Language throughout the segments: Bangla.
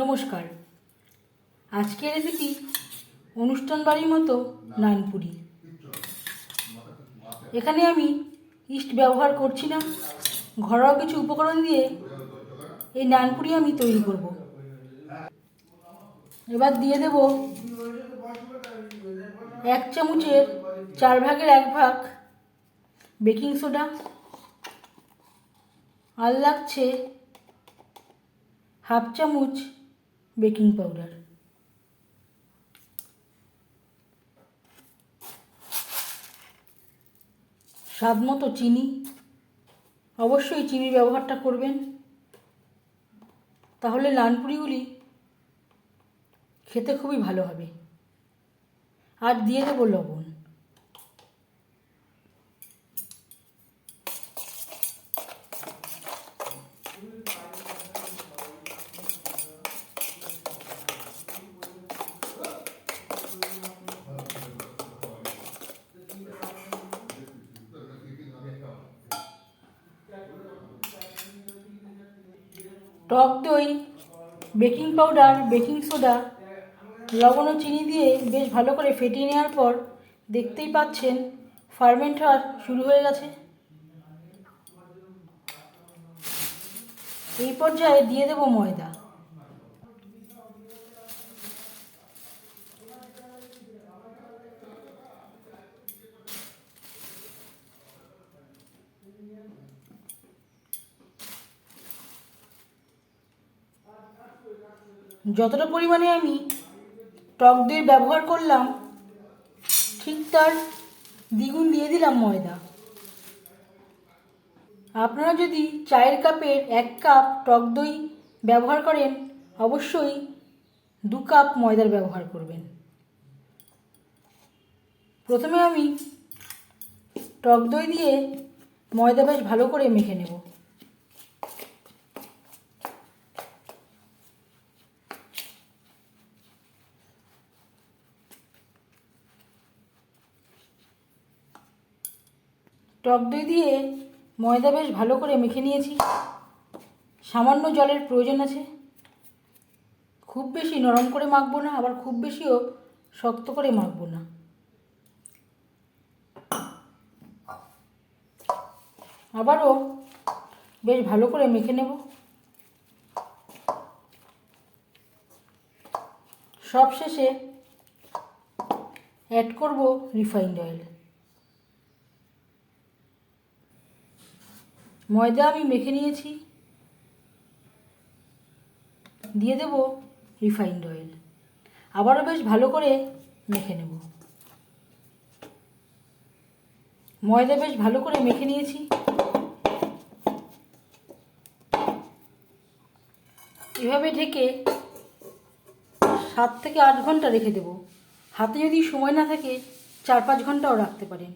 নমস্কার। আজকের রেসিপি অনুষ্ঠান বাড়ির মতো নানপুরি। এখানে আমি ইস্ট ব্যবহার করছি না ঘরোয়া কিছু উপকরণ দিয়ে এই নানপুরি আমি তৈরি করব। এবার দিয়ে দেব এক চামচের চার ভাগের এক ভাগ বেকিং সোডা। আর লাগছে হাফ চামচ বেকিং পাউডার। স্বাদ মতো চিনি। অবশ্যই চিনির ব্যবহারটা করবেন। তাহলে নানপুরিগুলি খেতে খুবই ভালো হবে। আর দিয়ে দেবো লবণ। টক দই, বেকিং পাউডার, বেকিং সোডা, লবণ ও চিনি দিয়ে বেশ ভালো করে ফেটিয়ে নেওয়ার পর দেখতেই পাচ্ছেন ফার্মেন্ট হওয়ার শুরু হয়ে গেছে। এই পর্যায়ে দিয়ে দেব ময়দা। যতটা পরিমাণে আমি টক দই ব্যবহার করলাম, ঠিক তার দ্বিগুণ দিয়ে দিলাম ময়দা। আপনারা যদি চায়ের কাপের এক কাপ টক দই ব্যবহার করেন, অবশ্যই দু কাপ ময়দার ব্যবহার করবেন। প্রথমে আমি টক দই দিয়ে ময়দা বেশ ভালো করে মেখে নেব। টক দই দিয়ে ময়দা বেশ ভালো করে মেখে নিয়েছি। সামান্য জলের প্রয়োজন আছে। খুব বেশি নরম করে মাখবো না, আবার খুব বেশিও শক্ত করে মাখবো না। আবারও বেশ ভালো করে মেখে নেব। সব শেষে অ্যাড করব রিফাইন্ড অয়েল ময়দা আমি মেখে নিয়েছি। দিয়ে দেব রিফাইন্ড অয়েল আবারও বেশ ভালো করে মেখে নেব। ময়দা বেশ ভালো করে মেখে নিয়েছি। এভাবে ঢেকে সাত থেকে আট ঘণ্টা রেখে দেব। হাতে যদি সময় না থাকে, চার পাঁচ ঘন্টাও রাখতে পারেন।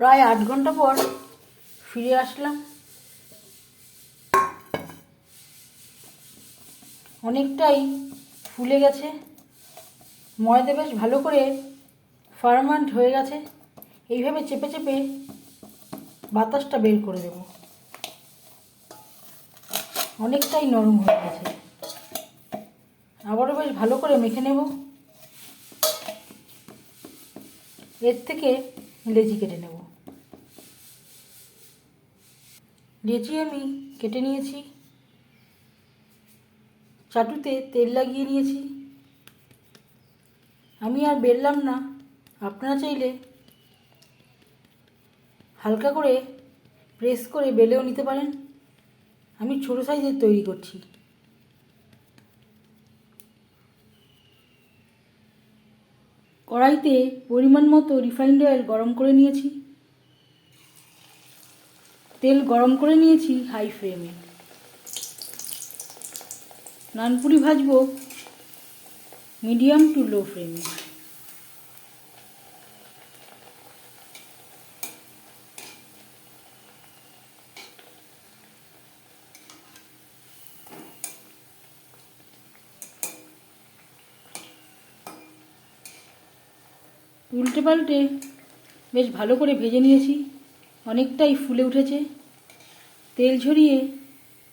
প্রায় আট ঘণ্টা পর ফিরে আসলাম। অনেকটাই ফুলে গেছে। ময়দা বেশ ভালো করে ফার্মান্ট হয়ে গেছে। এইভাবে চেপে চেপে বাতাসটা বের করে দেব। অনেকটাই নরম হয়ে গেছে। আবারও বেশ ভালো করে মেখে নেব। এর থেকে লেজি কেটে নেব। লেচি আমি কেটে নিয়েছি। চাটুতে তেল লাগিয়ে নিয়েছি। আমি আর বেললাম না। আপনারা চাইলে হালকা করে প্রেস করে বেলেও নিতে পারেন। আমি ছোটো সাইজের তৈরি করছি। কড়াইতে পরিমাণ মতো রিফাইন্ড অয়েল গরম করে নিয়েছি। তেল গরম করে নিয়েছি হাই ফ্লেমে নানপুরি ভাজবো মিডিয়াম টু লো ফ্লেমে উল্টে পাল্টে বেশ ভালো করে ভেজে নিয়েছি, অনেকটাই ফুলে উঠেছে। তেল ঝরিয়ে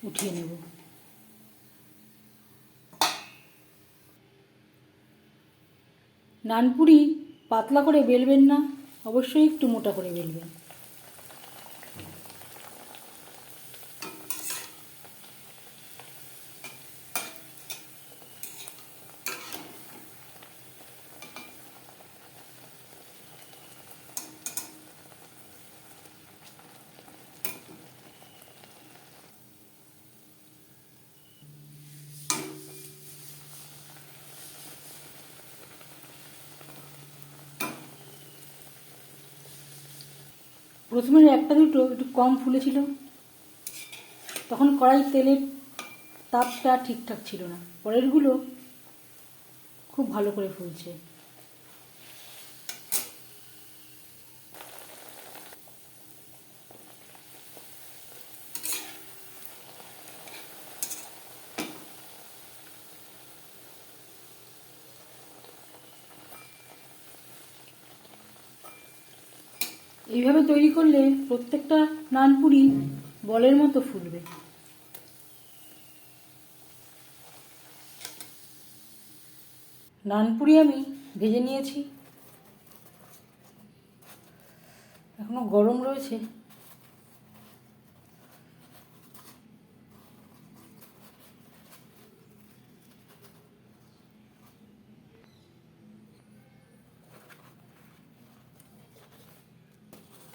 উঠিয়ে নেব। নানপুরি পাতলা করে বেলবেন না অবশ্যই একটু মোটা করে বেলবেন। প্রথমে একটা দুটো, একটু কম ফুলেছিল। তখন কড়াই তেলের তাপটা ঠিকঠাক ছিল না। পরেরগুলো খুব ভালো করে ফুলছে। এইভাবে তৈরি করলে প্রত্যেকটা নানপুরি বলের মতো ফুলবে। নানপুরি আমি ভেজে নিয়েছি। এখনও গরম রয়েছে।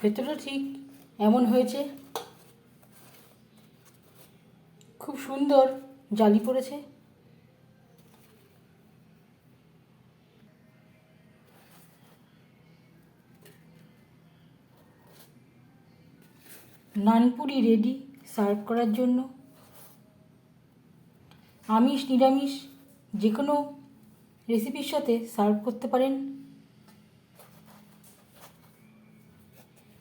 ভেতরটা ঠিক এমন হয়েছে। খুব সুন্দর জালি পড়েছে। নানপুরি রেডি সার্ভ করার জন্য। আমিষ, নিরামিষ যে কোনো রেসিপির সাথে সার্ভ করতে পারেন।